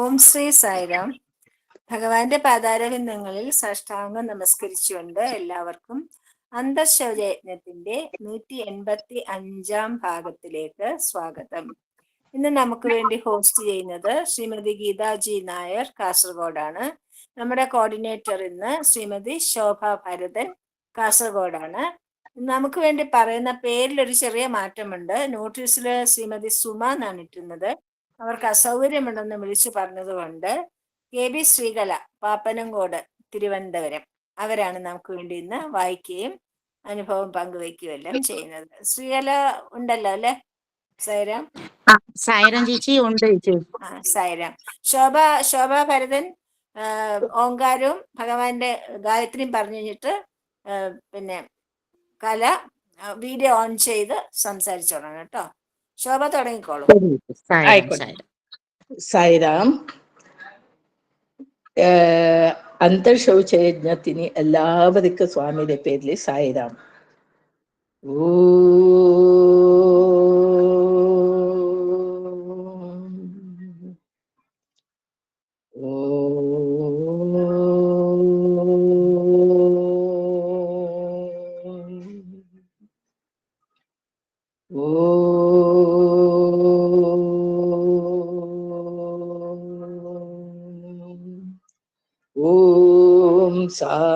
ഓം ശ്രീ സായിരാം. ഭഗവാന്റെ പാതാരവിന്ദങ്ങളിൽ സാഷ്ടാംഗം നമസ്കരിച്ചുകൊണ്ട് എല്ലാവർക്കും അന്തഃശൗചയജ്ഞത്തിന്റെ നൂറ്റി എൺപത്തി അഞ്ചാം ഭാഗത്തിലേക്ക് സ്വാഗതം. ഇന്ന് നമുക്ക് വേണ്ടി ഹോസ്റ്റ് ചെയ്യുന്നത് ശ്രീമതി ഗീതാജി നായർ കാസർഗോഡാണ്. നമ്മുടെ കോർഡിനേറ്റർ ഇന്ന് ശ്രീമതി ശോഭ ഭരതൻ കാസർഗോഡാണ്. നമുക്ക് വേണ്ടി പറയുന്ന പേരിൽ ഒരു ചെറിയ മാറ്റമുണ്ട്. നോട്ടീസിൽ ശ്രീമതി സുമ എന്നാണ് ഇട്ടുന്നത്. അവർക്ക് അസൗകര്യമുണ്ടെന്ന് വിളിച്ചു പറഞ്ഞതുകൊണ്ട് കെ ബി ശ്രീകല പാപ്പനങ്കോട് തിരുവനന്തപുരം അവരാണ് നമുക്ക് വേണ്ടി ഇന്ന് വായിക്കുകയും അനുഭവം പങ്കുവെക്കുകയും എല്ലാം ചെയ്യുന്നത്. ശ്രീകല ഉണ്ടല്ലോ അല്ലെ? സൈറാം? സായിരം ചേച്ചി ഉണ്ട് ചേച്ചി. ആ സൈറാം. ശോഭ ശോഭ ഭരതൻ ഓങ്കാരവും ഭഗവാന്റെ ഗായത്രിയും പറഞ്ഞു കഴിഞ്ഞിട്ട് പിന്നെ കല വീഡിയോ ഓൺ ചെയ്ത് സംസാരിച്ചോളാം കേട്ടോ. ശോഭ തുടങ്ങിക്കോളൂ. സായിരം, അന്തർശൗചയജ്ഞത്തിന് എല്ലാവർക്കും സ്വാമിയുടെ പേരിൽ സായിരാം ഓം.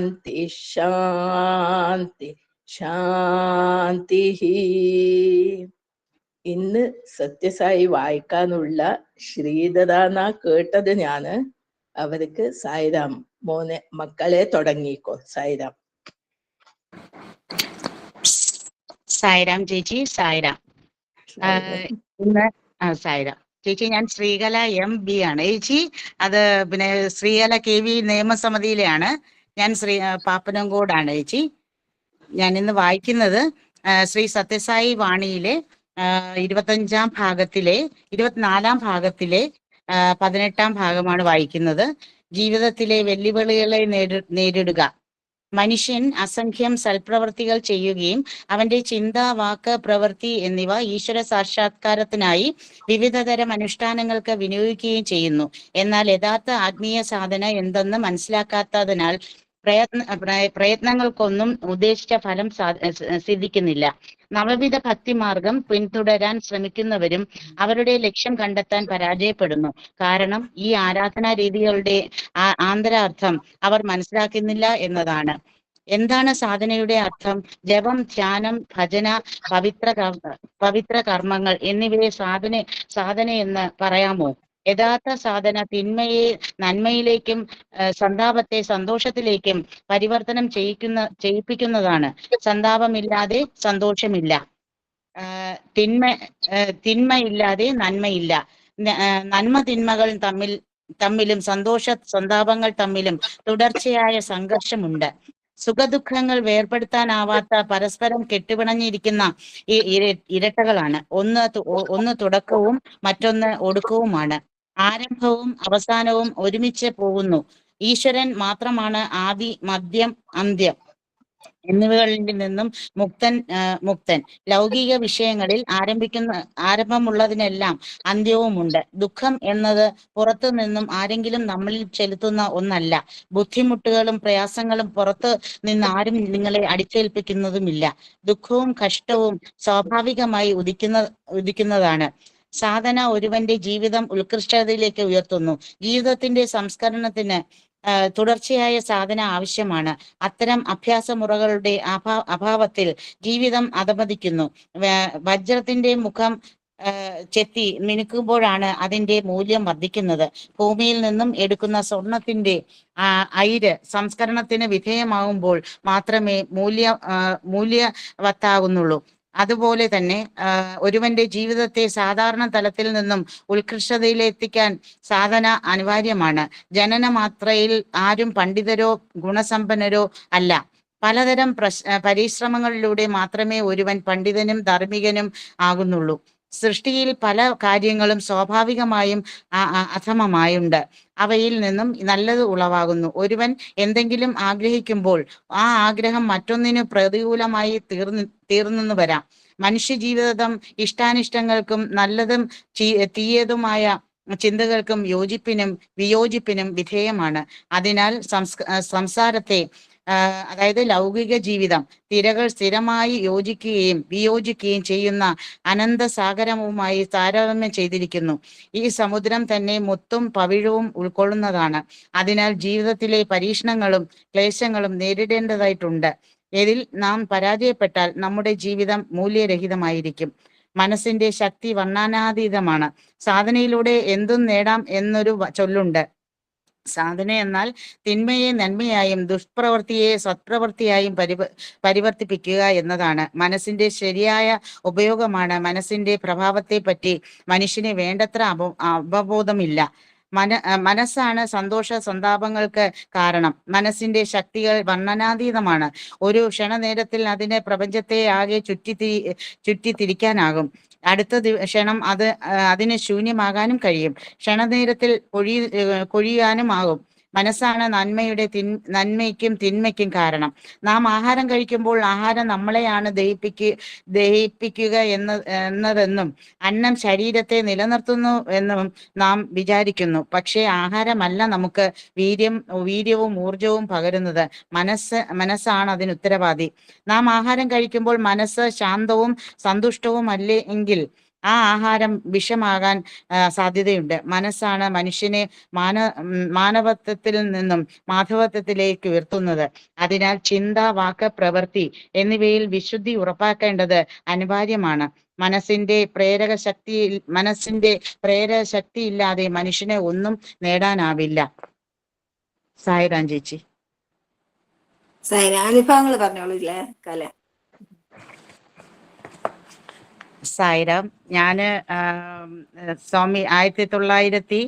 ശാന്തി शान्ति ശാന്തി. ഇന്ന് സത്യസായി വായിക്കാനുള്ള ശ്രീധരാന കേട്ടത് ഞാൻ. അവർക്ക് സായിരാം മോനെ മക്കളെ തുടങ്ങിക്കോ സായിരാം. സായിരാം ചേച്ചി സായിരാം. ഇന്ന് സായിരാം. ചേച്ചി ഞാൻ ശ്രീകല എം ബി ആണ്. ചേച്ചി അത് പിന്നെ ശ്രീകല കെ വി നിയമസമിതിയിലെയാണ്. ഞാൻ ശ്രീ പാപ്പനും പാപ്പനംകോടാണ് ചേച്ചി. ഞാൻ ഇന്ന് വായിക്കുന്നത് ശ്രീ സത്യസായി വാണിയിലെ ഇരുപത്തഞ്ചാം ഭാഗത്തിലെ ഇരുപത്തിനാലാം ഭാഗത്തിലെ പതിനെട്ടാം ഭാഗമാണ് വായിക്കുന്നത്. ജീവിതത്തിലെ വെല്ലുവിളികളെ നേരി- നേരിടുക. മനുഷ്യൻ അസംഖ്യം സൽപ്രവർത്തികൾ ചെയ്യുകയും അവന്റെ ചിന്ത വാക്ക് പ്രവൃത്തി എന്നിവ ഈശ്വര സാക്ഷാത്കാരത്തിനായി വിവിധതരം അനുഷ്ഠാനങ്ങൾക്ക് വിനിയോഗിക്കുകയും ചെയ്യുന്നു. എന്നാൽ യഥാർത്ഥ ആത്മീയ സാധന എന്തെന്ന് മനസ്സിലാക്കാത്തതിനാൽ പ്രയത്ന പ്രയ- പ്രയത്നങ്ങൾക്കൊന്നും ഉദ്ദേശിച്ച ഫലം സിദ്ധിക്കുന്നില്ല. നവവിധ ഭക്തിമാർഗം പിന്തുടരാൻ ശ്രമിക്കുന്നവരും അവരുടെ ലക്ഷ്യം കണ്ടെത്താൻ പരാജയപ്പെടുന്നു. കാരണം ഈ ആരാധനാ രീതികളുടെ ആന്തരാർത്ഥം അവർ മനസ്സിലാക്കുന്നില്ല എന്നതാണ്. എന്താണ് സാധനയുടെ അർത്ഥം? ജപം ധ്യാനം ഭജന പവിത്ര പവിത്ര കർമ്മങ്ങൾ എന്നിവയെ സാധന സാധന എന്ന് പറയാമോ? യഥാർത്ഥ സാധന തിന്മയെ നന്മയിലേക്കും സന്താപത്തെ സന്തോഷത്തിലേക്കും പരിവർത്തനം ചെയ്യിക്കുന്ന ചെയ്യിപ്പിക്കുന്നതാണ്. സന്താപമില്ലാതെ സന്തോഷമില്ല. തിന്മ തിന്മയില്ലാതെ നന്മയില്ല. നന്മ തിന്മകൾ തമ്മിൽ തമ്മിലും സന്തോഷ സന്താപങ്ങൾ തമ്മിലും തുടർച്ചയായ സംഘർഷമുണ്ട്. സുഖദുഃഖങ്ങൾ വേർപെടുത്താനാവാത്ത പരസ്പരം കെട്ടുപിണഞ്ഞിരിക്കുന്ന ഇരട്ടകളാണ്. ഒന്ന് ഒന്ന് തുടക്കവും മറ്റൊന്ന് ഒടുക്കവുമാണ്. ആരംഭവും അവസാനവും ഒരുമിച്ച് പോകുന്നു. ഈശ്വരൻ മാത്രമാണ് ആദി മദ്യം അന്ത്യം എന്നിവകളിൽ നിന്നും മുക്തൻ മുക്തൻ. ലൗകിക വിഷയങ്ങളിൽ ആരംഭിക്കുന്ന ആരംഭമുള്ളതിനെല്ലാം അന്ത്യവുമുണ്ട്. ദുഃഖം എന്നത് പുറത്തു നിന്നും ആരെങ്കിലും നമ്മളിൽ ചെലുത്തുന്ന ഒന്നല്ല. ബുദ്ധിമുട്ടുകളും പ്രയാസങ്ങളും പുറത്ത് നിന്ന് ആരും നിങ്ങളെ അടിച്ചേൽപ്പിക്കുന്നതുമില്ല. ദുഃഖവും കഷ്ടവും സ്വാഭാവികമായി ഉദിക്കുന്ന ഉദിക്കുന്നതാണ്. സാധന ഒരുവന്റെ ജീവിതം ഉത്കൃഷ്ടതയിലേക്ക് ഉയർത്തുന്നു. ജീവിതത്തിന്റെ സംസ്കരണത്തിന് തുടർച്ചയായ സാധന ആവശ്യമാണ്. അത്തരം അഭ്യാസ മുറകളുടെ അഭാ അഭാവത്തിൽ ജീവിതം അധപതിക്കുന്നു. വേ- വജ്രത്തിന്റെ മുഖം ചെത്തി മിനുക്കുമ്പോഴാണ് അതിന്റെ മൂല്യം വർദ്ധിക്കുന്നത്. ഭൂമിയിൽ നിന്നും എടുക്കുന്ന സ്വർണത്തിന്റെ അയിര് സംസ്കരണത്തിന് വിധേയമാകുമ്പോൾ മാത്രമേ മൂല്യ മൂല്യവത്താകുന്നുള്ളൂ. അതുപോലെ തന്നെ ഒരുവന്റെ ജീവിതത്തെ സാധാരണ തലത്തിൽ നിന്നും ഉത്കൃഷ്ടതയിലെത്തിക്കാൻ സാധന അനിവാര്യമാണ്. ജനന മാത്രയിൽ ആരും പണ്ഡിതരോ ഗുണസമ്പന്നരോ അല്ല. പലതരം പ്രശ് പരിശ്രമങ്ങളിലൂടെ മാത്രമേ ഒരുവൻ പണ്ഡിതനും ധാർമ്മികനും ആകുന്നുള്ളൂ. സൃഷ്ടിയിൽ പല കാര്യങ്ങളും സ്വാഭാവികമായും അധമമായുണ്ട്. അവയിൽ നിന്നും നല്ലത് ഉളവാകുന്നു. ഒരുവൻ എന്തെങ്കിലും ആഗ്രഹിക്കുമ്പോൾ ആ ആഗ്രഹം മറ്റൊന്നിന് പ്രതികൂലമായി തീർന്നു തീർന്നെന്ന് വരാം. മനുഷ്യജീവിതം ഇഷ്ടാനിഷ്ടങ്ങൾക്കും നല്ലതും തീയതുമായ ചിന്തകൾക്കും യോജിപ്പിനും വിയോജിപ്പിനും വിധേയമാണ്. അതിനാൽ സംസ്കാരത്തെ അതായത് ലൗകിക ജീവിതം. തിരകൾ സ്ഥിരമായി യോജിക്കുകയും വിയോജിക്കുകയും ചെയ്യുന്ന അനന്ത സാഗരവുമായി താരതമ്യം ചെയ്തിരിക്കുന്നു. ഈ സമുദ്രം തന്നെ മുത്തും പവിഴവും ഉൾക്കൊള്ളുന്നതാണ്. അതിനാൽ ജീവിതത്തിലെ പരീക്ഷണങ്ങളും ക്ലേശങ്ങളും നേരിടേണ്ടതായിട്ടുണ്ട്. ഇതിൽ നാം പരാജയപ്പെട്ടാൽ നമ്മുടെ ജീവിതം മൂല്യരഹിതമായിരിക്കും. മനസ്സിന്റെ ശക്തി വർണാനാതീതമാണ്. സാധനയിലൂടെ എന്തും നേടാം എന്നൊരു ചൊല്ലുണ്ട്. സാധന എന്നാൽ തിന്മയെ നന്മയായും ദുഷ്പ്രവൃത്തിയെ സത്പ്രവൃത്തിയായും പരിവ പരിവർത്തിപ്പിക്കുക എന്നതാണ്. മനസ്സിന്റെ ശരിയായ ഉപയോഗമാണ്. മനസ്സിന്റെ പ്രഭാവത്തെ പറ്റി മനുഷ്യന് വേണ്ടത്ര അവ അവബോധമില്ല. മന മനസ്സാണ് സന്തോഷ സന്താപങ്ങൾക്ക് കാരണം. മനസ്സിന്റെ ശക്തികൾ വർണനാതീതമാണ്. ഒരു ക്ഷണനേരത്തിൽ അതിനെ പ്രപഞ്ചത്തെ ആകെ ചുറ്റി ചുറ്റിത്തിരിക്കാനാകും. അടുത്ത ക്ഷണം അത് അതിന് ശൂന്യമാകാനും കഴിയും. ക്ഷണനേരത്തിൽ കൊഴി കൊഴിയാനും ആകും മനസ്സാണ് നന്മയുടെ തിൻ നന്മയ്ക്കും തിന്മയ്ക്കും കാരണം. നാം ആഹാരം കഴിക്കുമ്പോൾ ആഹാരം നമ്മളെയാണ് ദഹിപ്പിക്ക ദഹിപ്പിക്കുക എന്ന എന്നതെന്നും അന്നം ശരീരത്തെ നിലനിർത്തുന്നു എന്നും നാം വിചാരിക്കുന്നു. പക്ഷേ ആഹാരമല്ല നമുക്ക് വീര്യം വീര്യവും ഊർജവും പകരുന്നത്. മനസ്സ് മനസ്സാണ് അതിന് ഉത്തരവാദി. നാം ആഹാരം കഴിക്കുമ്പോൾ മനസ്സ് ശാന്തവും സന്തുഷ്ടവും അല്ലേ എങ്കിൽ ആ ആഹാരം വിഷമാകാൻ സാധ്യതയുണ്ട്. മനസ്സാണ് മനുഷ്യനെ മാന മാനവത്വത്തിൽ നിന്നും മാധവത്വത്തിലേക്ക് ഉയർത്തുന്നത്. അതിനാൽ ചിന്ത വാക്ക് പ്രവൃത്തി എന്നിവയിൽ വിശുദ്ധി ഉറപ്പാക്കേണ്ടത് അനിവാര്യമാണ്. മനസ്സിന്റെ പ്രേരക ശക്തി മനസ്സിന്റെ പ്രേരക ശക്തി ഇല്ലാതെ മനുഷ്യനെ ഒന്നും നേടാനാവില്ല. സായിറാം ചേച്ചി. സൈന അനുഭവങ്ങൾ പറഞ്ഞോളൂ ഇല്ലേ കല. ആം, ഏഹ് സ്വാമി ആയിരത്തി തൊള്ളായിരത്തി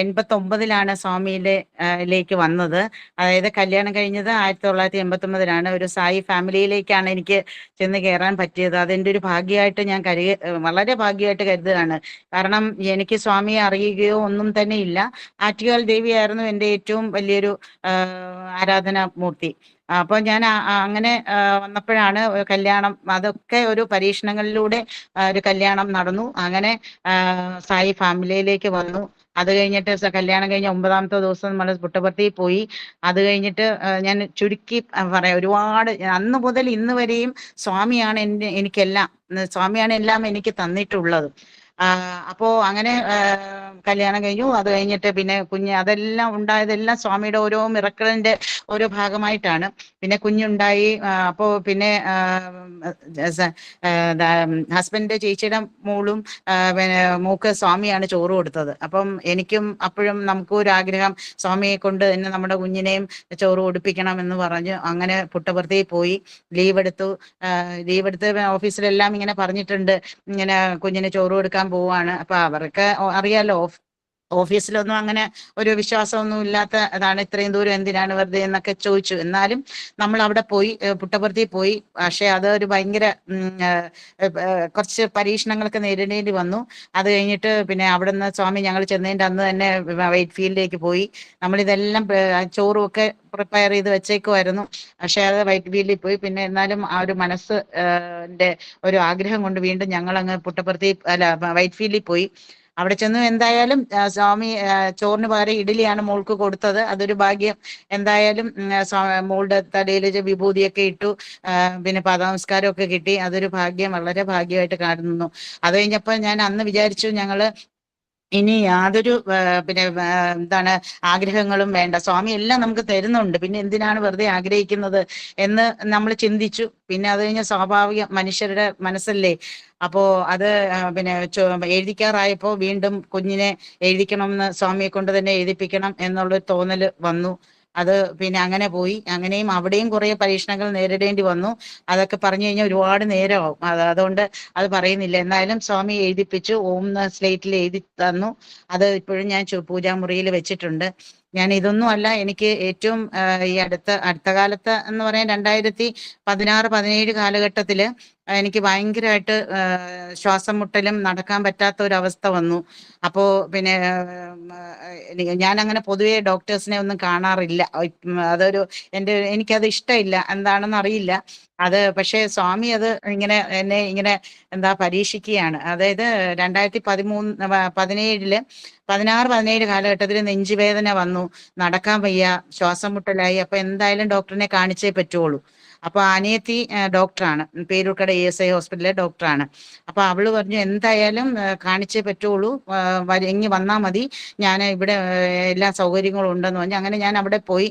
എൺപത്തി ഒമ്പതിലാണ് സ്വാമിയിലെ ലേക്ക് വന്നത്. അതായത് കല്യാണം കഴിഞ്ഞത് ആയിരത്തി തൊള്ളായിരത്തി എൺപത്തി ഒമ്പതിലാണ് ഒരു സായി ഫാമിലിയിലേക്കാണ് എനിക്ക് ചെന്ന് കയറാൻ പറ്റിയത്. അതെന്റെ ഒരു ഭാഗ്യമായിട്ട് ഞാൻ കരു വളരെ ഭാഗ്യമായിട്ട് കരുതുകയാണ്. കാരണം എനിക്ക് സ്വാമിയെ അറിയുകയോ ഒന്നും തന്നെ ഇല്ല. ആറ്റുകാൽ ദേവിയായിരുന്നു എന്റെ ഏറ്റവും വലിയൊരു ആരാധനാ മൂർത്തി അപ്പോൾ ഞാൻ അങ്ങനെ വന്നപ്പോഴാണ് കല്യാണം അതൊക്കെ ഒരു പരീക്ഷണങ്ങളിലൂടെ ഒരു കല്യാണം നടന്നു. അങ്ങനെ സായി ഫാമിലിയിലേക്ക് വന്നു. അത് കഴിഞ്ഞിട്ട് കല്യാണം കഴിഞ്ഞ ഒമ്പതാമത്തെ ദിവസം നമ്മൾ പുട്ടപർത്തി പോയി. അത് കഴിഞ്ഞിട്ട് ഞാൻ ചുരുക്കി പറയാം ഒരുപാട് അന്ന് മുതൽ ഇന്ന് വരെയും സ്വാമിയാണ് എന്റെ എനിക്കെല്ലാം സ്വാമിയാണ് എല്ലാം എനിക്ക് തന്നിട്ടുള്ളത്. അപ്പോ അങ്ങനെ കല്യാണം കഴിഞ്ഞു. അത് കഴിഞ്ഞിട്ട് പിന്നെ കുഞ്ഞ് അതെല്ലാം ഉണ്ടായതെല്ലാം സ്വാമിയുടെ ഓരോ മിറക്കളിന്റെ ഓരോ ഭാഗമായിട്ടാണ്. പിന്നെ കുഞ്ഞുണ്ടായി ആ, അപ്പോ പിന്നെ ഹസ്ബൻഡ് ചേച്ചിയുടെ മോളും പിന്നെ മൂക്ക് സ്വാമിയാണ് ചോറ് കൊടുത്തത്. അപ്പം എനിക്കും അപ്പോഴും നമുക്കും ഒരു ആഗ്രഹം സ്വാമിയെ കൊണ്ട് തന്നെ നമ്മുടെ കുഞ്ഞിനെയും ചോറ് കൊടുപ്പിക്കണം എന്ന് പറഞ്ഞു അങ്ങനെ പുട്ടപുറത്തേക്ക് പോയി. ലീവ് എടുത്തു. ലീവ് എടുത്ത് ഓഫീസിലെല്ലാം ഇങ്ങനെ പറഞ്ഞിട്ടുണ്ട്. ഇങ്ങനെ കുഞ്ഞിന് ചോറ് കൊടുക്കാൻ പോവാണ്. അപ്പൊ അവർക്ക് അറിയാലോ ഓഫ്- ഓഫീസിലൊന്നും അങ്ങനെ ഒരു വിശ്വാസമൊന്നും ഇല്ലാത്ത അതാണ് ഇത്രയും ദൂരം എന്തിനാണ് വെറുതെ എന്നൊക്കെ ചോദിച്ചു. എന്നാലും നമ്മൾ അവിടെ പോയി പുട്ടപുറത്തിൽ പോയി. പക്ഷെ അത് ഒരു ഭയങ്കര കുറച്ച് പരീക്ഷണങ്ങളൊക്കെ നേരിടേണ്ടി വന്നു. അത് കഴിഞ്ഞിട്ട് പിന്നെ അവിടുന്ന് സ്വാമി ഞങ്ങൾ ചെന്നതിന്റെ അന്ന് തന്നെ വൈറ്റ് ഫീൽഡിലേക്ക് പോയി. നമ്മളിതെല്ലാം ചോറും ഒക്കെ പ്രിപ്പയർ ചെയ്ത് വെച്ചേക്കുമായിരുന്നു പക്ഷെ അത് വൈറ്റ് ഫീൽഡിൽ പോയി. പിന്നെ എന്നാലും ആ ഒരു മനസ്സ് ഒരു ആഗ്രഹം കൊണ്ട് വീണ്ടും ഞങ്ങൾ അങ്ങ് പുട്ടപ്പുറത്തി അല്ല വൈറ്റ് ഫീൽഡിൽ പോയി. അവിടെ ചെന്നു എന്തായാലും സ്വാമി ചോറിന് പകരം ഇഡലിയാണ് മോൾക്ക് കൊടുത്തത്. അതൊരു ഭാഗ്യം. എന്തായാലും മോളുടെ തലയിൽ വിഭൂതിയൊക്കെ ഇട്ടു. പിന്നെ പാദനമസ്കാരം ഒക്കെ കിട്ടി. അതൊരു ഭാഗ്യം വളരെ ഭാഗ്യമായിട്ട് കാണുന്നു. അത് കഴിഞ്ഞപ്പോൾ ഞാൻ അന്ന് വിചാരിച്ചു ഞങ്ങൾ ഇനി യാതൊരു പിന്നെ എന്താണ് ആഗ്രഹങ്ങളും വേണ്ട. സ്വാമി എല്ലാം നമുക്ക് തരുന്നുണ്ട്. പിന്നെ എന്തിനാണ് വെറുതെ ആഗ്രഹിക്കുന്നത് എന്ന് നമ്മൾ ചിന്തിച്ചു. പിന്നെ അത് കഴിഞ്ഞ സ്വാഭാവിക മനുഷ്യരുടെ മനസ്സല്ലേ? അപ്പോ അത് പിന്നെ എഴുതിക്കാറായപ്പോ വീണ്ടും കുഞ്ഞിനെ എഴുതിക്കണം എന്ന് സ്വാമിയെ കൊണ്ട് തന്നെ എഴുതിപ്പിക്കണം എന്നുള്ളൊരു തോന്നൽ വന്നു. അത് പിന്നെ അങ്ങനെ പോയി. അങ്ങനെയും അവിടെയും കുറെ പരീക്ഷണങ്ങൾ നേരിടേണ്ടി വന്നു. അതൊക്കെ പറഞ്ഞു കഴിഞ്ഞാൽ ഒരുപാട് നേരമാവും. അത് അതുകൊണ്ട് അത് പറയുന്നില്ല. എന്നാലും സ്വാമി എഴുതിപ്പിച്ചു. ഓം സ്ലേറ്റിൽ എഴുതി തന്നു. അത് ഇപ്പോഴും ഞാൻ പൂജാമുറിയിൽ വെച്ചിട്ടുണ്ട്. ഞാൻ ഇതൊന്നും അല്ല. എനിക്ക് ഏറ്റവും ഈ അടുത്ത അടുത്ത കാലത്ത് എന്ന് പറയാൻ രണ്ടായിരത്തി പതിനാറ് പതിനേഴ് കാലഘട്ടത്തിൽ എനിക്ക് ഭയങ്കരമായിട്ട് ശ്വാസം മുട്ടലും നടക്കാൻ പറ്റാത്ത ഒരു അവസ്ഥ വന്നു. അപ്പോ പിന്നെ ഞാൻ അങ്ങനെ പൊതുവെ ഡോക്ടേഴ്സിനെ ഒന്നും കാണാറില്ല. അതൊരു എന്റെ എനിക്കത് ഇഷ്ടമില്ല. എന്താണെന്ന് അറിയില്ല. അത് പക്ഷേ സ്വാമി അത് ഇങ്ങനെ എന്നെ ഇങ്ങനെ എന്താ പരീക്ഷിക്കുകയാണ്. അതായത് രണ്ടായിരത്തി പതിമൂന്ന് പതിനേഴിൽ പതിനാറ് പതിനേഴ് കാലഘട്ടത്തിൽ നെഞ്ചുവേദന വന്നു. നടക്കാൻ വയ്യ ശ്വാസം മുട്ടലായി. അപ്പൊ എന്തായാലും ഡോക്ടറിനെ കാണിച്ചേ പറ്റുള്ളൂ അപ്പൊ അനിയത്തി ഡോക്ടറാണ്. പേരൂർക്കട ഇ എസ് ഐ ഹോസ്പിറ്റലിലെ ഡോക്ടറാണ്. അപ്പൊ അവൾ പറഞ്ഞു എന്തായാലും കാണിച്ചേ പറ്റുള്ളൂ ഇങ്ങി വന്നാൽ മതി. ഞാൻ ഇവിടെ എല്ലാ സൗകര്യങ്ങളും ഉണ്ടെന്ന് പറഞ്ഞു. അങ്ങനെ ഞാൻ അവിടെ പോയി.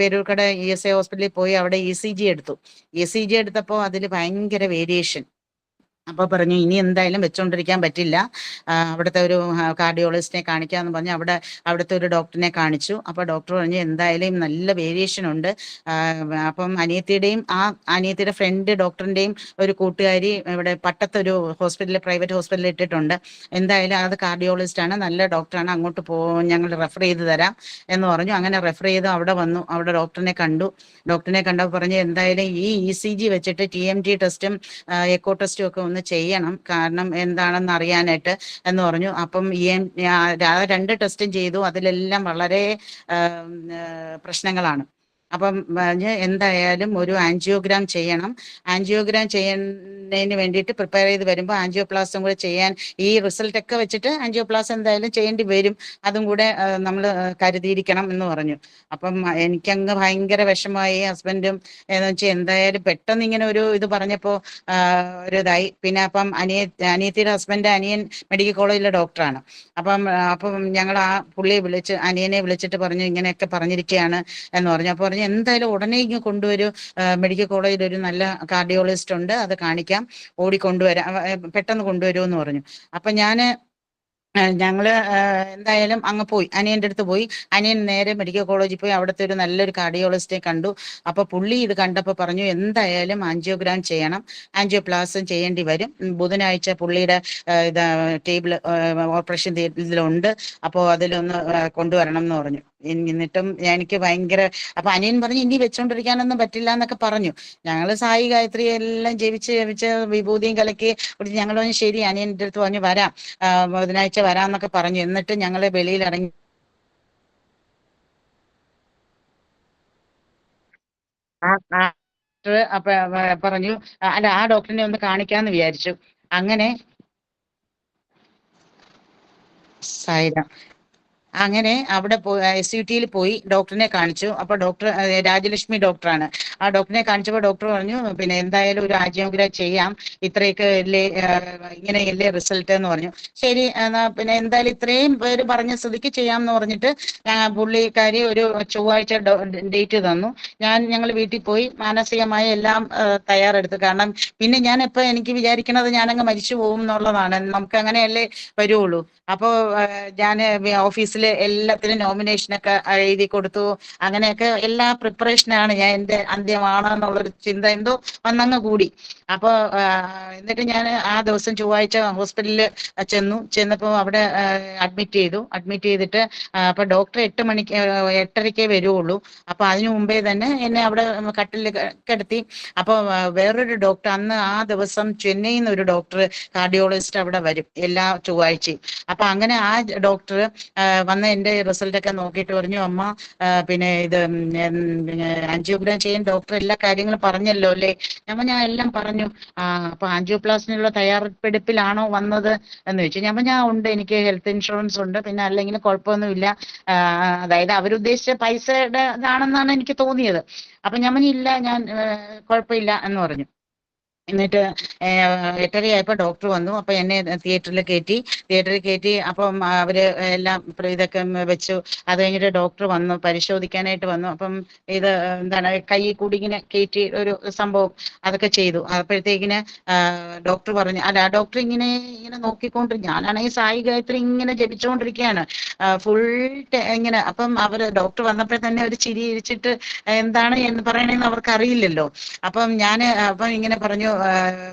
പേരൂർക്കട ഇ എസ് ഐ ഹോസ്പിറ്റലിൽ പോയി അവിടെ ഇ സി ജി എടുത്തു. ഇ സി ജി എടുത്തപ്പോൾ അതിൽ ഭയങ്കര വേരിയേഷൻ. അപ്പൊ പറഞ്ഞു ഇനി എന്തായാലും വെച്ചുകൊണ്ടിരിക്കാൻ പറ്റില്ല. അവിടുത്തെ ഒരു കാർഡിയോളജിസ്റ്റിനെ കാണിക്കാമെന്ന് പറഞ്ഞു അവിടെ അവിടുത്തെ ഒരു ഡോക്ടറിനെ കാണിച്ചു. അപ്പോൾ ഡോക്ടർ പറഞ്ഞു എന്തായാലും നല്ല വേരിയേഷൻ ഉണ്ട്. അപ്പം അനിയത്തിയുടെയും ആ അനിയത്തിയുടെ ഫ്രണ്ട് ഡോക്ടറിന്റെയും ഒരു കൂട്ടുകാരി ഇവിടെ പട്ടത്തൊരു ഹോസ്പിറ്റലിൽ പ്രൈവറ്റ് ഹോസ്പിറ്റലിൽ ഇട്ടിട്ടുണ്ട്. എന്തായാലും അത് കാർഡിയോളജിസ്റ്റാണ് നല്ല ഡോക്ടറാണ് അങ്ങോട്ട് പോ ഞങ്ങൾ റെഫർ ചെയ്ത് തരാം. എന്ന് പറഞ്ഞു. അങ്ങനെ റെഫർ ചെയ്ത് അവിടെ വന്നു. അവിടെ ഡോക്ടറിനെ കണ്ടു. ഡോക്ടറിനെ കണ്ടപ്പോൾ പറഞ്ഞു എന്തായാലും ഈ ഇ സി ജി വെച്ചിട്ട് ടി എം ടി ടെസ്റ്റും എക്കോ ടെസ്റ്റും ഒക്കെ ഒന്ന് ചെയ്യണം. കാരണം എന്താണെന്ന് അറിയാനായിട്ട് എന്ന് പറഞ്ഞു. അപ്പം ഈ രണ്ട് ടെസ്റ്റും ചെയ്തു. അതിലെല്ലാം വളരെ പ്രശ്നങ്ങളാണ്. അപ്പം പറഞ്ഞ് എന്തായാലും ഒരു ആൻജിയോഗ്രാം ചെയ്യണം. ആൻജിയോഗ്രാം ചെയ്യുന്നതിന് വേണ്ടിയിട്ട് പ്രിപ്പയർ ചെയ്ത് വരുമ്പോൾ ആൻജിയോപ്ലാസ്റ്റും കൂടെ ചെയ്യാൻ ഈ റിസൾട്ടൊക്കെ വെച്ചിട്ട് ആൻജിയോപ്ലാസ് എന്തായാലും ചെയ്യേണ്ടി വരും. അതും കൂടെ നമ്മൾ കരുതിയിരിക്കണം എന്ന് പറഞ്ഞു. അപ്പം എനിക്കങ്ങ് ഭയങ്കര വിഷമമായി ഹസ്ബൻഡും എന്ന് വെച്ചാൽ എന്തായാലും പെട്ടെന്ന് ഇങ്ങനെ ഒരു ഇത് പറഞ്ഞപ്പോൾ ഒരു ഇതായി പിന്നെ അപ്പം അനിയ അനിയത്തിയുടെ ഹസ്ബൻഡ് അനിയൻ മെഡിക്കൽ കോളേജിലെ ഡോക്ടറാണ് അപ്പം അപ്പം ഞങ്ങൾ ആ പുള്ളിയെ വിളിച്ച് അനിയനെ വിളിച്ചിട്ട് പറഞ്ഞു ഇങ്ങനെയൊക്കെ പറഞ്ഞിരിക്കുകയാണ് എന്ന് പറഞ്ഞു. അപ്പോൾ പറഞ്ഞു എന്തായാലും ഉടനെ ഇങ്ങ് കൊണ്ടുവരൂ. മെഡിക്കൽ കോളേജിൽ ഒരു നല്ല കാർഡിയോളജിസ്റ്റ് ഉണ്ട്. അത് കാണിക്കാം. ഓടി കൊണ്ടുവരാം. പെട്ടെന്ന് കൊണ്ടുവരൂ എന്ന് പറഞ്ഞു. അപ്പൊ ആ, ഞങ്ങൾ എന്തായാലും അങ്ങ് പോയി. അനിയന്റെ അടുത്ത് പോയി. അനിയൻ നേരെ മെഡിക്കൽ കോളേജിൽ പോയി. അവിടുത്തെ ഒരു നല്ലൊരു കാർഡിയോളജിസ്റ്റിനെ കണ്ടു. അപ്പൊ പുള്ളി ഇത് കണ്ടപ്പോ പറഞ്ഞു എന്തായാലും ആൻജിയോഗ്രാം ചെയ്യണം. ആൻജിയോപ്ലാസം ചെയ്യേണ്ടി വരും. ബുധനാഴ്ച പുള്ളിയുടെ ഇത് ടേബിൾ ഓപ്പറേഷൻ ഇതിലുണ്ട് അപ്പോൾ അതിലൊന്ന് കൊണ്ടുവരണം എന്ന് പറഞ്ഞു. എന്നിട്ടും എനിക്ക് ഭയങ്കര അപ്പൊ അനിയൻ പറഞ്ഞു ഇനി വെച്ചോണ്ടിരിക്കാനൊന്നും പറ്റില്ല എന്നൊക്കെ പറഞ്ഞു. ഞങ്ങൾ സായി ഗായത്രി എല്ലാം ജപിച്ച് ജപിച്ച് വിഭൂതിയും കലക്കി ഞങ്ങൾ പറഞ്ഞു ശരി അനിയന്റെ അടുത്ത് പറഞ്ഞു വരാം. ബുധനാഴ്ച വരാന്നൊക്കെ പറഞ്ഞു. എന്നിട്ട് ഞങ്ങൾ വെളിയിൽ ഇറങ്ങി പറഞ്ഞു. അല്ല ആ ഡോക്ടറിനെ ഒന്ന് കാണിക്കാന്ന് വിചാരിച്ചു. അങ്ങനെ സായിരാം അങ്ങനെ അവിടെ എസ് യു ടിയിൽ പോയി ഡോക്ടറിനെ കാണിച്ചു. അപ്പൊ ഡോക്ടർ രാജലക്ഷ്മി ഡോക്ടറാണ്. ആ ഡോക്ടറിനെ കാണിച്ചപ്പോൾ ഡോക്ടർ പറഞ്ഞു പിന്നെ എന്തായാലും ഒരു ആജിയോഗ്രാം ചെയ്യാം. ഇത്രയൊക്കെ അല്ലേ ഇങ്ങനെയല്ലേ റിസൾട്ട് എന്ന് പറഞ്ഞു. ശരി എന്നാ പിന്നെ എന്തായാലും ഇത്രയും പേര് പറഞ്ഞ സ്ഥിതിക്ക് ചെയ്യാമെന്ന് പറഞ്ഞിട്ട് പുള്ളിക്കാരി ഒരു ചൊവ്വാഴ്ച ഡേറ്റ് തന്നു. ഞാൻ ഞങ്ങൾ വീട്ടിൽ പോയി മാനസികമായി എല്ലാം തയ്യാറെടുത്തു. കാരണം പിന്നെ ഞാൻ ഇപ്പൊ എനിക്ക് വിചാരിക്കണത് ഞാനങ്ങ് മരിച്ചു പോകും എന്നുള്ളതാണ്. നമുക്ക് അങ്ങനെയല്ലേ വരുള്ളൂ. അപ്പോ ഞാൻ ഓഫീസിൽ എല്ലാത്തിനും നോമിനേഷനൊക്കെ എഴുതി കൊടുത്തു. അങ്ങനെയൊക്കെ എല്ലാ പ്രിപ്പറേഷനാണ് ഞാൻ എന്റെ അന്ത്യമാണ് എന്നുള്ളൊരു ചിന്ത എന്തോ വന്നങ്ങ് കൂടി. അപ്പൊ എന്നിട്ട് ഞാൻ ആ ദിവസം ചൊവ്വാഴ്ച ഹോസ്പിറ്റലിൽ ചെന്നു. ചെന്നപ്പോൾ അവിടെ അഡ്മിറ്റ് ചെയ്തു. അഡ്മിറ്റ് ചെയ്തിട്ട് അപ്പോൾ അപ്പൊ ഡോക്ടർ എട്ട് മണിക്ക് എട്ടരക്കേ വരുള്ളൂ അപ്പൊ അതിനു മുമ്പേ തന്നെ എന്നെ അവിടെ കട്ടിൽ കിടത്തി. അപ്പൊ ആ, വേറൊരു ഡോക്ടർ അന്ന് ആ ദിവസം ചെന്നൈയിൽ നിന്ന് ഒരു ഡോക്ടർ കാർഡിയോളജിസ്റ്റ് അവിടെ വരും എല്ലാ ചൊവ്വാഴ്ചയും. അപ്പൊ അങ്ങനെ ആ ഡോക്ടർ വന്ന എന്റെ റിസൾട്ട് ഒക്കെ നോക്കിയിട്ട് പറഞ്ഞു അമ്മ പിന്നെ ഇത് ആൻജിയോഗ്രാം ചെയ്യാൻ ഡോക്ടർ എല്ലാ കാര്യങ്ങളും പറഞ്ഞല്ലോ അല്ലേ? ഞാൻ ഞാൻ എല്ലാം പറഞ്ഞു. അപ്പൊ ആൻജിയോപ്ലാസ്റ്റിനുള്ള തയ്യാറെടുപ്പിലാണോ വന്നത്? എന്ന് ചോദിച്ചു. ഞാൻ ഞാൻ ഉണ്ട്. എനിക്ക് ഹെൽത്ത് ഇൻഷുറൻസ് ഉണ്ട്. പിന്നെ അല്ലെങ്കിൽ കുഴപ്പമൊന്നുമില്ല. അതായത് അവരുദ്ദേശിച്ച പൈസയുടെ ഇതാണെന്നാണ് എനിക്ക് തോന്നിയത്. അപ്പൊ ഞാൻ ഇല്ല ഞാൻ കുഴപ്പമില്ല എന്ന് പറഞ്ഞു. എന്നിട്ട് എട്ടരയായപ്പോൾ ഡോക്ടർ വന്നു. അപ്പൊ എന്നെ തിയേറ്ററിൽ കയറ്റി തിയേറ്ററിൽ കയറ്റി അപ്പം അവർ എല്ലാം ഇതൊക്കെ വെച്ചു. അത് കഴിഞ്ഞിട്ട് ഡോക്ടർ വന്നു. പരിശോധിക്കാനായിട്ട് വന്നു. അപ്പം ഇത് എന്താണ് കൈ കൂടി ഇങ്ങനെ കയറ്റി ഒരു സംഭവം അതൊക്കെ ചെയ്തു. അപ്പോഴത്തേക്കിന് ഡോക്ടർ പറഞ്ഞു അല്ല ഡോക്ടർ ഇങ്ങനെ ഇങ്ങനെ നോക്കിക്കൊണ്ട് ഞാനാണെങ്കിൽ സായി ഗായത്രി ഇങ്ങനെ ജപിച്ചുകൊണ്ടിരിക്കുകയാണ് ഫുൾ ഇങ്ങനെ അപ്പം അവർ ഡോക്ടർ വന്നപ്പോൾ തന്നെ ഒരു ചിരി ഇരിച്ചിട്ട് എന്താണ് എന്ന് പറയണെന്ന് അവർക്ക് അറിയില്ലല്ലോ അപ്പം ഞാൻ അപ്പം ഇങ്ങനെ പറഞ്ഞു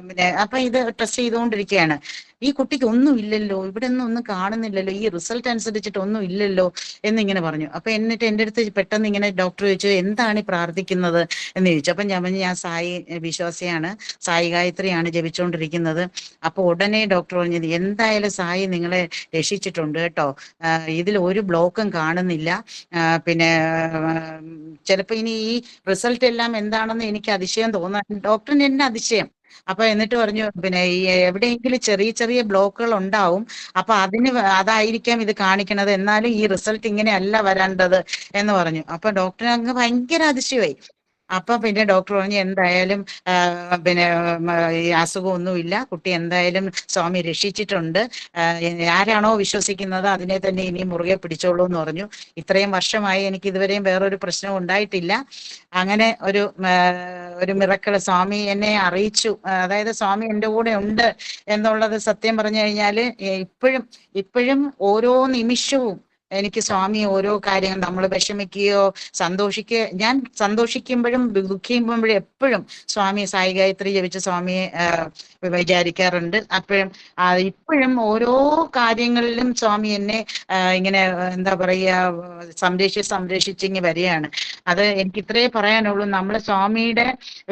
പിന്നെ അപ്പൊ ഇത് ടെസ്റ്റ് ചെയ്തുകൊണ്ടിരിക്കുകയാണ് ഈ കുട്ടിക്ക് ഒന്നും ഇല്ലല്ലോ ഇവിടെ ഒന്നും ഒന്നും കാണുന്നില്ലല്ലോ ഈ റിസൾട്ട് അനുസരിച്ചിട്ട് ഒന്നും ഇല്ലല്ലോ എന്നിങ്ങനെ പറഞ്ഞു. അപ്പൊ എന്നിട്ട് എന്റെ അടുത്ത് പെട്ടെന്ന് ഇങ്ങനെ ഡോക്ടർ ചോദിച്ചു എന്താണ് പ്രാർത്ഥിക്കുന്നത്? എന്ന് ചോദിച്ചു. അപ്പൊ ഞാൻ ഞാൻ സായി വിശ്വാസിയാണ് സായി ഗായത്രിയാണ് ജപിച്ചുകൊണ്ടിരിക്കുന്നത് അപ്പൊ ഉടനെ ഡോക്ടർ പറഞ്ഞത് എന്തായാലും സായി നിങ്ങളെ രക്ഷിച്ചിട്ടുണ്ട് കേട്ടോ. ഇതിൽ ഒരു ബ്ലോക്കും കാണുന്നില്ല. പിന്നെ ചിലപ്പോ ഇനി ഈ റിസൾട്ട് എല്ലാം എന്താണെന്ന് എനിക്ക് അതിശയം തോന്നാൻ ഡോക്ടറിന് എന്നെ അതിശയം. അപ്പൊ എന്നിട്ട് പറഞ്ഞു പിന്നെ ഈ എവിടെയെങ്കിലും ചെറിയ ചെറിയ ബ്ലോക്കുകൾ ഉണ്ടാവും അപ്പൊ അതിന് അതായിരിക്കാം ഇത് കാണിക്കണത്. എന്നാലും ഈ റിസൾട്ട് ഇങ്ങനെയല്ല വരേണ്ടത് എന്ന് പറഞ്ഞു. അപ്പൊ ഡോക്ടർ അങ്ങ് ഭയങ്കര അതിശയമായി. അപ്പൊ പിന്നെ ഡോക്ടർ പറഞ്ഞു എന്തായാലും പിന്നെ ഈ അസുഖമൊന്നുമില്ല. കുട്ടി എന്തായാലും സ്വാമി രക്ഷിച്ചിട്ടുണ്ട്. ആരാണോ വിശ്വസിക്കുന്നത് അതിനെ തന്നെ ഇനി മുറുകെ പിടിച്ചോളൂ എന്ന് പറഞ്ഞു. ഇത്രയും വർഷമായി എനിക്ക് ഇതുവരെയും വേറൊരു പ്രശ്നം ഉണ്ടായിട്ടില്ല. അങ്ങനെ ഒരു ഒരു മിറക്കൾ സ്വാമി എന്നെ അറിയിച്ചു. അതായത് സ്വാമി എന്റെ കൂടെ ഉണ്ട് എന്നുള്ളത് സത്യം പറഞ്ഞു കഴിഞ്ഞാൽ ഇപ്പോഴും ഇപ്പോഴും ഓരോ നിമിഷവും എനിക്ക് സ്വാമി ഓരോ കാര്യങ്ങൾ നമ്മൾ വിഷമിക്കുകയോ സന്തോഷിക്കുക ഞാൻ സന്തോഷിക്കുമ്പോഴും ദുഃഖിക്കുമ്പോഴും എപ്പോഴും സ്വാമി സായി ഗായത്രി ജപിച്ച സ്വാമിയെ വിചാരിക്കാറുണ്ട്. അപ്പോഴും ഇപ്പോഴും ഓരോ കാര്യങ്ങളിലും സ്വാമി എന്നെ ഇങ്ങനെ എന്താ പറയുക സംരക്ഷിച്ച് സംരക്ഷിച്ചിങ്ങ് വരികയാണ്. അത് എനിക്ക് ഇത്രേ പറയാനുള്ളൂ. നമ്മൾ സ്വാമിയുടെ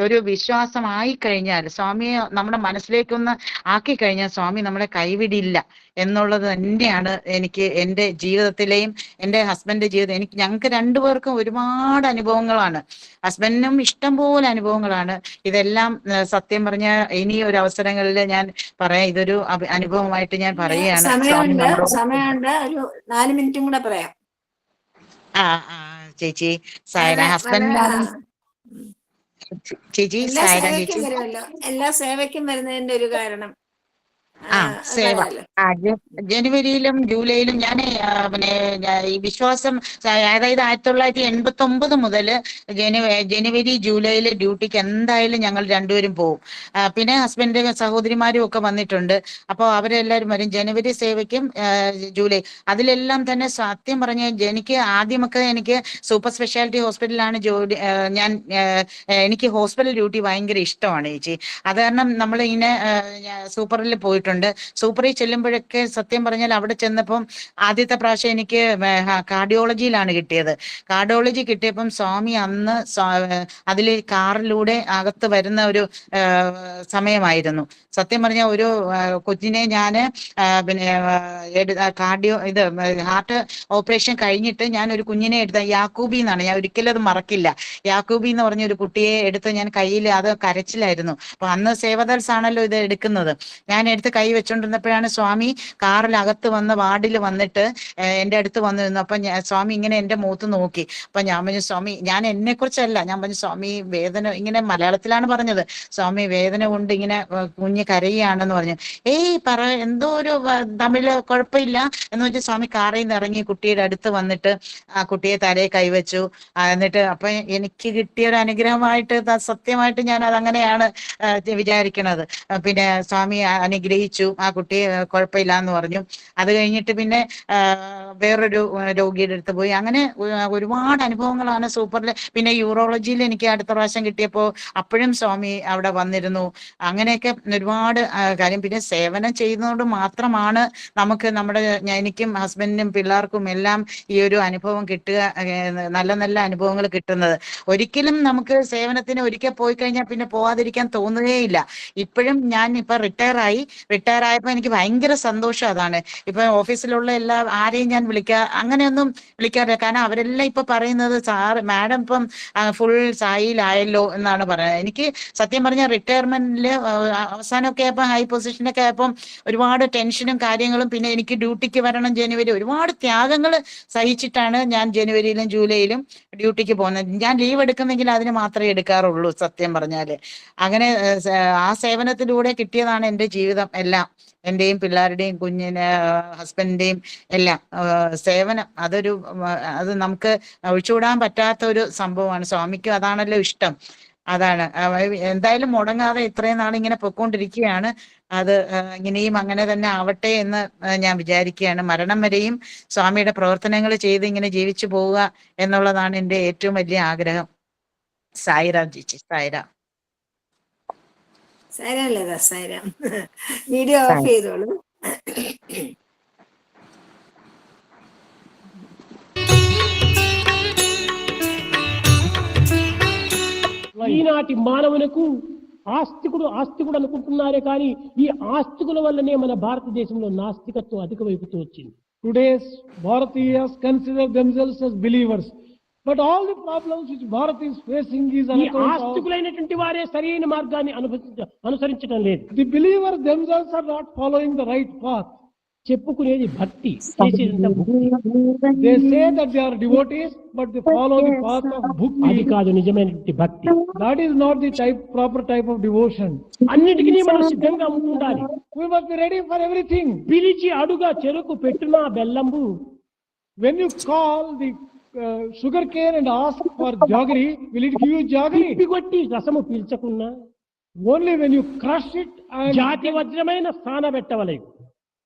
ഒരു വിശ്വാസമായി കഴിഞ്ഞാൽ സ്വാമിയെ നമ്മുടെ മനസ്സിലേക്കൊന്ന് ആക്കി കഴിഞ്ഞാൽ സ്വാമി നമ്മളെ കൈവിടില്ല. എന്നുള്ളത് തന്നെയാണ് എനിക്ക് എന്റെ ജീവിതത്തിലെയും എന്റെ ഹസ്ബൻഡ് ജീവിതം എനിക്ക് ഞങ്ങൾക്ക് രണ്ടുപേർക്കും ഒരുപാട് അനുഭവങ്ങളാണ്. ഹസ്ബൻഡിനും ഇഷ്ടംപോലെ അനുഭവങ്ങളാണ്. ഇതെല്ലാം സത്യം പറഞ്ഞ ഇനി ഒരു അവസരങ്ങളിൽ ഞാൻ പറയാം ഇതൊരു അനുഭവമായിട്ട് ഞാൻ പറയുകയാണ്. സ്വാമി സമയമുണ്ട് സമയമുണ്ട്. ഒരു നാല് മിനിറ്റും കൂടെ പറയാം. ആ ആ ചേച്ചി സായന ഹസ്ബൻഡ് ചേച്ചി സായന ചേച്ചി. എല്ലാ സേവയ്ക്കും വരുന്നതിന്റെ ഒരു കാരണം. ആ, സേവ. ആ ജനുവരിയിലും ജൂലൈയിലും ഞാൻ പിന്നെ ഈ വിശ്വാസം അതായത് ആയിരത്തി തൊള്ളായിരത്തി എൺപത്തി ഒമ്പത് മുതൽ ജനുവരി ജനുവരി ജൂലൈയിൽ ഡ്യൂട്ടിക്ക് എന്തായാലും ഞങ്ങൾ രണ്ടുപേരും പോകും പിന്നെ ഹസ്ബൻഡ് സഹോദരിമാരും ഒക്കെ വന്നിട്ടുണ്ട്. അപ്പോൾ അവരെല്ലാവരും വരും. ജനുവരി സേവയ്ക്കും ജൂലൈ. അതിലെല്ലാം തന്നെ സത്യം പറഞ്ഞ എനിക്ക് ആദ്യമൊക്കെ എനിക്ക് സൂപ്പർ സ്പെഷ്യാലിറ്റി ഹോസ്പിറ്റലിലാണ് ജോലി ഞാൻ എനിക്ക് ഹോസ്പിറ്റൽ ഡ്യൂട്ടി ഭയങ്കര ഇഷ്ടമാണ് ചേച്ചി. അത് കാരണം നമ്മൾ ഇങ്ങനെ സൂപ്പറിൽ പോയിട്ടുണ്ട് സൂപ്പറിൽ ചെല്ലുമ്പോഴൊക്കെ സത്യം പറഞ്ഞാൽ അവിടെ ചെന്നപ്പം ആദ്യത്തെ പ്രാവശ്യം എനിക്ക് കാർഡിയോളജിയിലാണ് കിട്ടിയത്. കാർഡിയോളജി കിട്ടിയപ്പം സ്വാമി അന്ന് അതിൽ കാറിലൂടെ അകത്ത് വരുന്ന ഒരു സമയമായിരുന്നു. സത്യം പറഞ്ഞ ഒരു കൊച്ചിനെ ഞാൻ പിന്നെ കാർഡിയോ ഇത് ഹാർട്ട് ഓപ്പറേഷൻ കഴിഞ്ഞിട്ട് ഞാൻ ഒരു കുഞ്ഞിനെ എടുത്ത യാക്കൂബി എന്നാണ്. ഞാൻ ഒരിക്കലും അത് മറക്കില്ല. യാക്കൂബി എന്ന് പറഞ്ഞ ഒരു കുട്ടിയെ എടുത്ത് ഞാൻ കയ്യിൽ അത് കരച്ചിലായിരുന്നു. അപ്പൊ അന്ന് സേവദൽസ് ആണല്ലോ ഇത് എടുക്കുന്നത്. ഞാൻ എടുത്ത് കൈ വെച്ചോണ്ടിരുന്നപ്പോഴാണ് സ്വാമി കാറിലകത്ത് വന്ന് വാർഡിൽ വന്നിട്ട് എന്റെ അടുത്ത് വന്നു നിന്നു. അപ്പൊ സ്വാമി ഇങ്ങനെ എന്റെ മുഖത്ത് നോക്കി. അപ്പൊ ഞാൻ പറഞ്ഞു സ്വാമി ഞാൻ എന്നെ കുറിച്ചല്ല ഞാൻ പറഞ്ഞു സ്വാമി വേദന ഇങ്ങനെ മലയാളത്തിലാണ് പറഞ്ഞത്. സ്വാമി വേദന കൊണ്ട് ഇങ്ങനെ കുഞ്ഞ് കരയുകയാണെന്ന് പറഞ്ഞു. ഏയ് പറ എന്തോ ഒരു തമിഴ് കുഴപ്പമില്ല. എന്ന് വെച്ചാൽ സ്വാമി കാറിൽ നിന്ന് ഇറങ്ങി കുട്ടിയുടെ അടുത്ത് വന്നിട്ട് ആ കുട്ടിയെ തലയെ കൈവച്ചു എന്നിട്ട് അപ്പൊ എനിക്ക് കിട്ടിയ ഒരു അനുഗ്രഹമായിട്ട് സത്യമായിട്ട് ഞാൻ അത് അങ്ങനെയാണ് ആ, വിചാരിക്കണത്. പിന്നെ സ്വാമി ആ- അനുഗ്രഹിച്ചു ആ കുട്ടി കുഴപ്പമില്ല എന്ന് പറഞ്ഞു. അത് കഴിഞ്ഞിട്ട് പിന്നെ വേറൊരു രോഗിയുടെ അടുത്ത് പോയി. അങ്ങനെ ഒരുപാട് അനുഭവങ്ങളാണ് സൂപ്പറിൽ പിന്നെ യൂറോളജിയിൽ എനിക്ക് അടുത്ത പ്രാവശ്യം കിട്ടിയപ്പോൾ അപ്പോഴും സ്വാമി അവിടെ വന്നിരുന്നു. അങ്ങനെയൊക്കെ ഒരുപാട് കാര്യം. പിന്നെ സേവനം ചെയ്യുന്നതുകൊണ്ട് മാത്രമാണ് നമുക്ക് നമ്മുടെ എനിക്കും ഹസ്ബൻഡിനും പിള്ളേർക്കും എല്ലാം ഈ ഒരു അനുഭവം കിട്ടുക നല്ല നല്ല അനുഭവങ്ങൾ കിട്ടുന്നത്. ഒരിക്കലും നമുക്ക് സേവനത്തിന് ഒരിക്കൽ പോയി കഴിഞ്ഞാൽ പിന്നെ പോവാതിരിക്കാൻ തോന്നുകയില്ല. ഇപ്പോഴും ഞാൻ ഇപ്പൊ റിട്ടയർ ആയി റിട്ടയർ ആയപ്പോൾ എനിക്ക് ഭയങ്കര സന്തോഷം അതാണ്. ഇപ്പൊ ഓഫീസിലുള്ള എല്ലാ ആരെയും ഞാൻ വിളിക്കാ അങ്ങനെയൊന്നും വിളിക്കാറില്ല. കാരണം അവരെല്ലാം ഇപ്പൊ പറയുന്നത് സാറ് മാഡം ഇപ്പം ഫുൾ സായിലായല്ലോ എന്നാണ് പറയുന്നത്. എനിക്ക് സത്യം പറഞ്ഞാൽ റിട്ടയർമെന്റിൽ അവസാനമൊക്കെ ആയപ്പോ ഹൈ പൊസിഷനൊക്കെ ആയപ്പം ഒരുപാട് ടെൻഷനും കാര്യങ്ങളും പിന്നെ എനിക്ക് ഡ്യൂട്ടിക്ക് വരണം ജനുവരി ഒരുപാട് ത്യാഗങ്ങൾ സഹിച്ചിട്ടാണ് ഞാൻ ജനുവരിയിലും ജൂലൈയിലും ഡ്യൂട്ടിക്ക് പോകുന്നത്. ഞാൻ ലീവ് എടുക്കുന്നെങ്കിൽ അതിന് മാത്രമേ എടുക്കാറുള്ളൂ സത്യം പറഞ്ഞാൽ. അങ്ങനെ ആ സേവനത്തിലൂടെ കിട്ടിയതാണ് എന്റെ ജീവിതം. എല്ലാം എന്റെയും പിള്ളേരുടെയും കുഞ്ഞിന് ഹസ്ബൻഡിന്റെയും എല്ലാം സേവനം. അതൊരു അത് നമുക്ക് ഒഴിച്ചുകൂടാൻ പറ്റാത്ത ഒരു സംഭവമാണ്. സ്വാമിക്കും അതാണല്ലോ ഇഷ്ടം. അതാണ്. എന്തായാലും മുടങ്ങാതെ ഇത്രയും നാൾ ഇങ്ങനെ പൊയ്ക്കൊണ്ടിരിക്കുകയാണ്. അത് ഇങ്ങനെയും അങ്ങനെ തന്നെ ആവട്ടെ എന്ന് ഞാൻ വിചാരിക്കുകയാണ്. മരണം വരെയും സ്വാമിയുടെ പ്രവർത്തനങ്ങൾ ചെയ്ത് ഇങ്ങനെ ജീവിച്ചു പോവുക എന്നുള്ളതാണ് എന്റെ ഏറ്റവും വലിയ ആഗ്രഹം. സായിറാം ചേച്ചി സായിറാം. సైరామ్ లేదా సైరామ్ వీడియో ఆఫ్ చేయదు ఈనాటి మానవులకు ఆస్తికుడు ఆస్తికుడు అనుకుంటున్నారే కానీ ఈ ఆస్తికుల వల్లనే మన భారతదేశంలో నాస్తికత్వం అధిక వైపుతో వచ్చింది. Today's Bharatiya consider themselves believers but all the problems which Bharat is facing is అన్ ఆస్తికులైనటువంటి వారే సరైన మార్గాన్ని అనుభవించ అనుసరించడం లేదు. The believer themselves are not following the right path చెప్పుకునేది భక్తి they say that they are devotees but the follow the path of bhakti అది కాదు నిజమైనటువంటి భక్తి. That is not the type proper type of devotion అన్నిటికీ మనం సిద్ధంగా ఉండాలి we must be ready for everything పిలిచి అడుగా చెరుకు పెట్టున బెల్లంబు. When you call the sugar cane and ask for jaggery will it give you jaggery కొట్టి రసము పీల్చకున్నా only when you crush it జాతి వజ్రమైన స్థాన పెట్టవలేదు.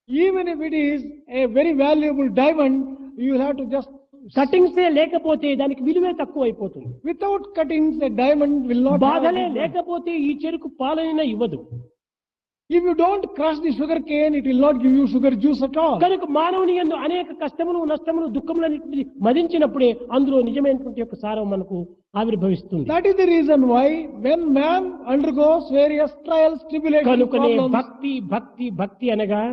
Even if it is a very valuable diamond you have to just కటింగ్సే లేకపోతే దానికి విలువే తక్కువ అయిపోతుంది. Without cuttings diamond will not బాధలే లేకపోతే ఈ చెరుకు పాలైన ఇవ్వదు. If you don't cross the sugar cane it will not give you sugar juice at all కనుక మానవుని ఎందు అనేక కష్టములు నష్టములు దుఃఖములు దుఃఖములన్నింటినీ మదించినప్పుడే అందులో నిజమైనటువంటి యొక్క సారం మనకు ఆవిర్భవిస్తుంది. That is the reason why when man undergoes various trials tribulation భక్తి భక్తి భక్తి అనగా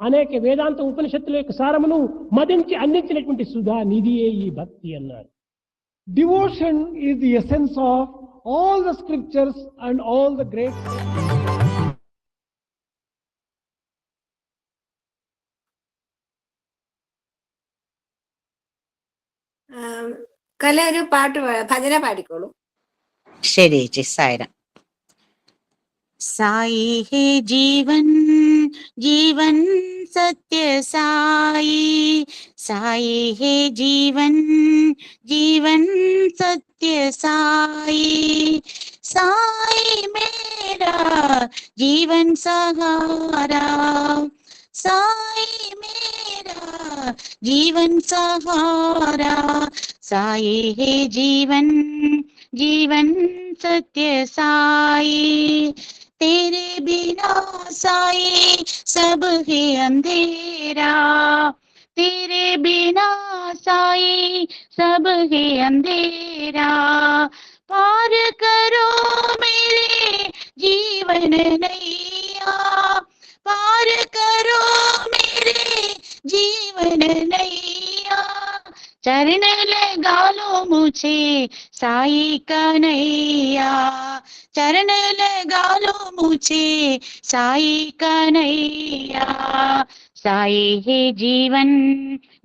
అనేక వేదాంత ఉపనిషత్తుల యొక్క సారమును మదించి అందించినటువంటి సుధా నిధియే ఈ భక్తి అన్నారు. Devotion is the essence of all the scriptures and all the great കല ഒരു പാട്ട് ഭജന പാടിക്കോളൂ. ശരി ചേച്ചി സായിര. സായി ഹേ ജീവൻ ജീവൻ സത്യ സായി. സായി ഹേ ജീവൻ ജീവൻ സത്യ സായി. സായി മേരാ ജീവൻ സഹാരാ. സായി മേരാ ജീവൻ സഹാരാ. साई, हे जीवन जीवन सत्य साई। तेरे बिना साई, सब है अंधेरा। तेरे बिना साई, सब है अंधेरा। पार करो मेरे जीवन नैया। पार करो मेरे जीवन नैया। चरण लगा लो मुझे साई कन्हैया। चरण लगा लो मुझे साई कन्हैया। साई है जीवन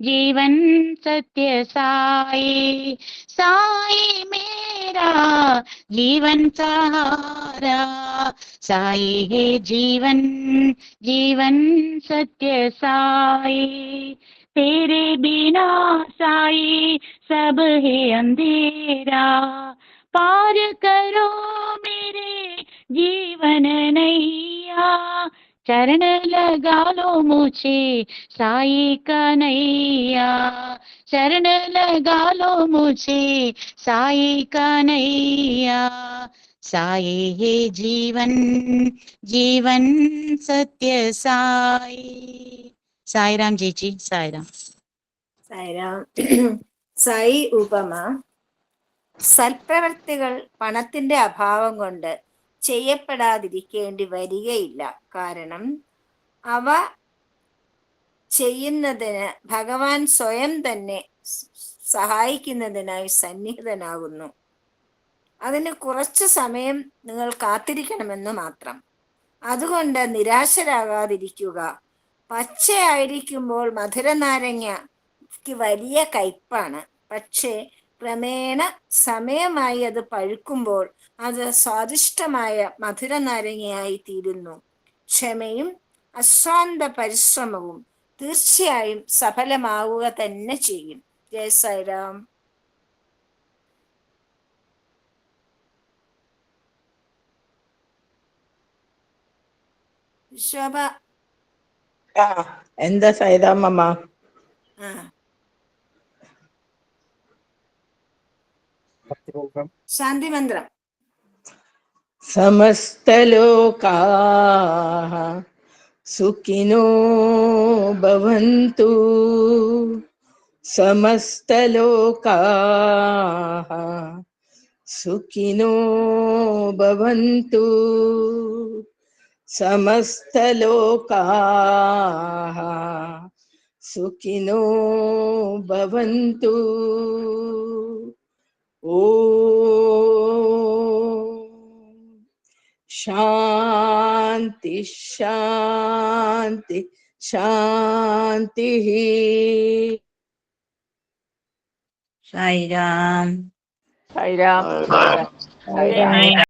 जीवन सत्य साई। साई मेरा जीवन सहारा। साई है जीवन जीवन सत्य साई। तेरे बिना साई सब है अंधेरा। पार करो मेरे जीवन नैया। चरण लगा लो मुझे साई कन्हैया चरण लगा लो मुझे साई कन्हैया साई है जीवन जीवन सत्य साई। സായിരാം ചേച്ചി സായിരാം സായിരാം സായി ഉപമ സൽപ്രവർത്തികൾ പണത്തിന്റെ അഭാവം കൊണ്ട് ചെയ്യപ്പെടാതിരിക്കേണ്ടി വരികയില്ല. കാരണം അവ ചെയ്യുന്നതിന് ഭഗവാൻ സ്വയം തന്നെ സഹായിക്കുന്നതിനായി സന്നിഹിതനാകുന്നു. അതിന് കുറച്ച് സമയം നിങ്ങൾ കാത്തിരിക്കണമെന്ന് മാത്രം. അതുകൊണ്ട് നിരാശരാകാതിരിക്കുക. പച്ചയായിരിക്കുമ്പോൾ മധുരനാരങ്ങയ്ക്ക് വലിയ കയ്പാണ്. പക്ഷേ ക്രമേണ സമയമായി അത് പഴുക്കുമ്പോൾ അത് സ്വാദിഷ്ടമായ മധുരനാരങ്ങയായി തീരുന്നു. ക്ഷമയും അശ്രാന്ത പരിശ്രമവും തീർച്ചയായും സഫലമാവുക തന്നെ ചെയ്യും. ജയ സായിരാം. ശോഭ എന്താ സൈതാമ്മ ശാന്തി സമസ്തലോകാ സുഖിനോ സമസ്തലോകാ സുഖിനോ ഭവന്തു. समस्तलोकाः सुखिनो भवन्तु। ओ शांति शान्ति शान्तिः। साईराम साईराम